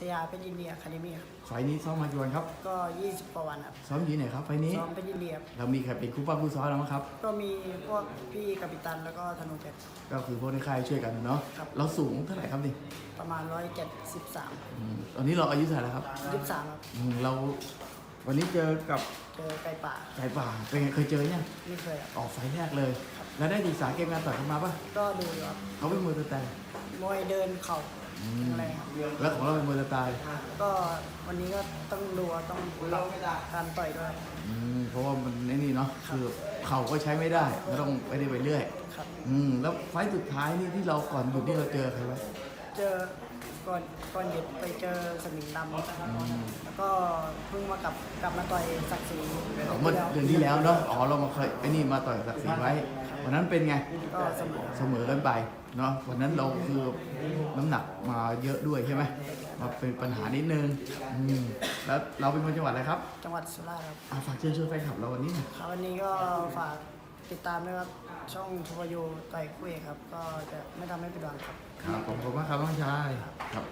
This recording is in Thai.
ชยาเป็นอินเดียคาเดมี่ครับไฟล์นี้ซ้อมมากี่วันครับ ก็ 20กว่าวันครับซ้อมอยู่ที่ไหนครับไฟล์นี้ ซ้อมเป็นอินเดียครับเรามีใครเป็นคู่ป้าคู่ซ้อมแล้วมั้งครับ ก็มีพวกพี่กัปตันแล้วก็ธนูเพชร ก็คือพวกในค่ายช่วยกันเนาะ ครับ เราสูงเท่าไหร่ครับนี่ประมาณ 173 อืมตอนนี้เราอายุเท่าไหร่แล้วครับ23ครับอืมเรา วันนี้เจอกับเจอไก่ป่าไก่ป่าเป็นไงเคยเจอยังไม่เคยครับออกไฟล์แรกเลย แล้วได้ศึกษาเกมการต่อยเขามาปะก็ดูอยู่ครับเขาเป็นมวยสไตล์มวยเดินเข่าอืมอะไรครับแล้วของเราเป็นมวยสไตล์ก็วันนี้ก็ต้องดูว่าต้องปรับการต่อยด้วยอืมเพราะว่ามันไอ้นี่เนาะคือเข่าก็ใช้ไม่ได้ก็ต้องไปได้ไปเรื่อยครับอืมแล้วไฟล์สุดท้ายนี่ที่เราก่อนหยุดนี่เราเจอใครไว้เจอก่อนก่อนหยุดไปเจอสมิงดำ แล้วก็เพิ่งมากลับกลับมาต่อยศักดิ์ศรีเมื่อเดือนที่แล้วเนาะอ๋อเรามาเคยไอ้นี่มาต่อยศักดิ์ศรีไว้วันนั้นเป็นไงก็เสมอเสมอกันไปเนาะวันนั้นเราคือน้ำหนักมาเยอะด้วยใช่ไหมมาเป็นปัญหานิดนึงอืมแล้วเราเป็นคนจังหวัดอะไรครับจังหวัดสุราษฎร์ครับอะฝากเชิญชวนแฟนคลับเราวันนี้หน่อยครับวันนี้ก็ฝากติดตามด้วยครับช่องทูบยูต่อยคุยครับ ก็จะไม่ทำให้ผิดหวังครับ ครับขอบคุณมากครับน้องชายครับ